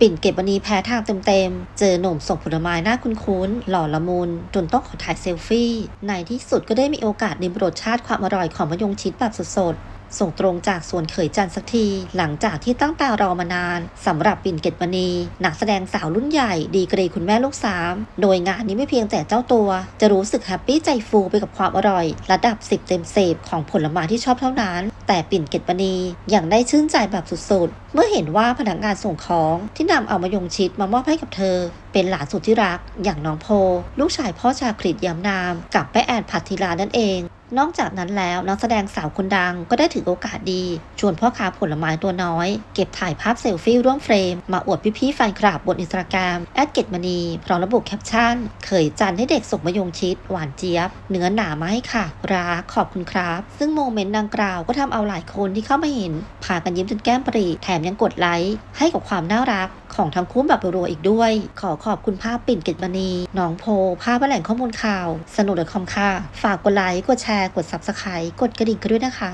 ปิ่นเก็บวันนี้แพ้ทางเต็มๆ เจอหนุ่มส่งผลไม้หน้าคุ้นๆ หล่อละมุนจนต้องขอถ่ายเซลฟี่ ในที่สุดก็ได้มีโอกาสริมรสชาติความอร่อยของมะยงชิดแบบสดๆ ส่งตรงจากสวนเขยจันสักที หลังจากที่ตั้งตารอมานานสำหรับปิ่นเกตมณี นักแสดงสาวรุ่นใหญ่ ดีกรีคุณแม่ลูกสามโดยงานนี้ไม่เพียงแต่เจ้าตัว จะรู้สึกแฮปปี้ใจฟูไปกับความอร่อย ระดับ 10 เต็มสิบของผลไม้ที่ชอบเท่านั้น แต่ปิ่นเกตมณียังได้ชื่นใจแบบสุดๆ เมื่อเห็นว่าพนักงานส่งของที่นำเอามายงชิดมามอบให้กับเธอ เป็นหลานสุดที่รัก อย่างน้องโพ ลูกชายพ่อชาคริตยำนาม กับแม่แอนพัทธิลานั่นเอง นอกจากนั้นแล้วนักแสดงสาวคนดังก็ได้ถือโอกาสดี ชวนพ่อค้าผลไม้ตัวน้อย เก็บถ่ายภาพเซลฟี่ร่วมเฟรม มาอวดพี่ๆแฟนคลับบนอินสตาแกรมแอดเกตมณีพร้อมระบุแคปชั่นเคยจันให้เด็กส่งมายงชิด หวานเจี๊ยบ เนื้อหนามาให้ค่ะ รักขอบคุณครับ ซึ่งโมเมนต์ดังกล่าวก็ทำเอาหลายคนที่เข้ามาเห็นพากันยิ้มจนแก้มปรีแถมยังกดไลค์ให้กับความน่ารักของทั้งคู่แบบรัวๆอีกด้วย ขอขอบคุณภาพปิ่นเกตมณีน้องโพ ภาพแหล่งข้อมูลข่าว สนุกเดอคอมค่ะ ฝากกดไลค์ กดแชร์ กด Subscribe กดกระดิ่งกันด้วยนะคะ